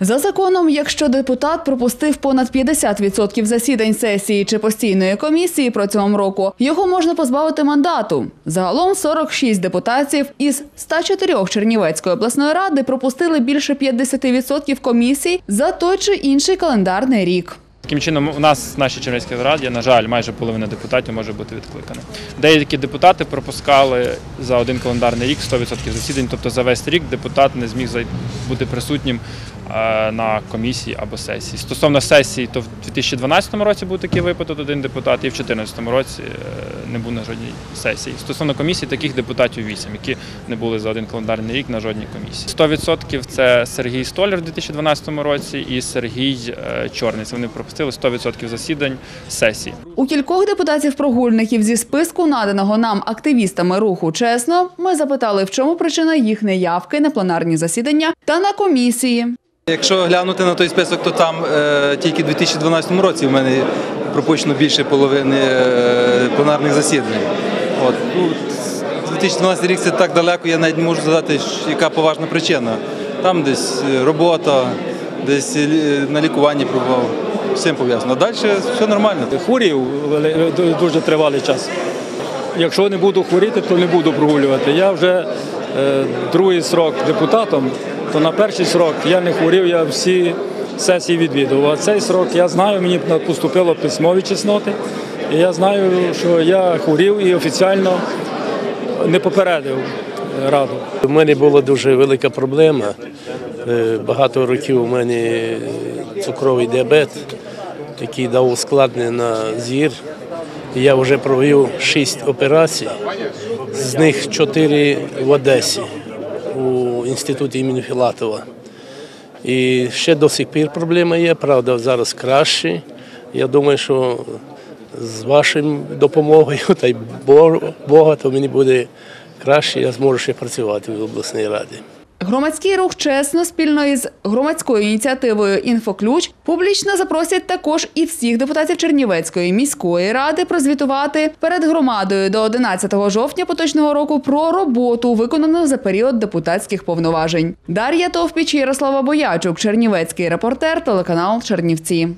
За законом, якщо депутат пропустив понад 50% засідань сесії чи постійної комісії протягом року, його можна позбавити мандату. Загалом 46 депутатів із 104 Чернівецької обласної ради пропустили більше 50% комісій за той чи інший календарний рік. Таким чином, у нас в нашій Чернівській раді, на жаль, майже половина депутатів може бути відкликана. Деякі депутати пропускали за один календарний рік 100% засідань, тобто за весь рік депутат не зміг бути присутнім е, на комісії або сесії. Стосовно сесії, то в 2012 році був такий випадок, один депутат, і в 2014 році е, не був на жодній сесії. Стосовно комісії, таких депутатів 8, які не були за один календарний рік на жодній комісії. 100% це Сергій Столяр в 2012 році і Сергій е, Чорний. Вони пропустили 100% засідань сесії. У кількох депутатів-прогульників зі списку, наданого нам активістами руху чесно, ми запитали, в чому причина їх неявки на пленарні засідання та на комісії. Якщо глянути на той список, то там е, тільки в 2012 році в мене пропущено більше половини е, пленарних засідань. От. Ну, 2012 рік це так далеко, я навіть не можу задати, яка поважна причина. Там десь е, робота, десь е, на лікуванні пробував. Цим пов'язано. Далі все нормально. хворів дуже тривалий час. Якщо не буду хворіти, то не буду прогулювати. Я вже е, другий срок депутатом, то на перший срок я не хворів, я всі сесії відвідував. А цей срок я знаю, мені поступило письмові чесноти. І я знаю, що я хворів і офіційно не попередив е, раду. У мене була дуже велика проблема. Е, Багато років у мене цукровий діабет, який дав ускладнення зір. Я вже провів шість операцій, з них чотири в Одесі у інституті імені Філатова. І ще до сих пір проблема є, правда, зараз краще. Я думаю, що з вашою допомогою та й Бога, то мені буде краще, я зможу ще працювати в обласній раді. Громадський рух чесно спільно із громадською ініціативою Інфоключ публічно запросять також і всіх депутатів Чернівецької міської ради прозвітувати перед громадою до 11 жовтня поточного року про роботу, виконану за період депутатських повноважень. Дар'я Товпіч, Ярослава Боячук, Чернівецький репортер, телеканал Чернівці.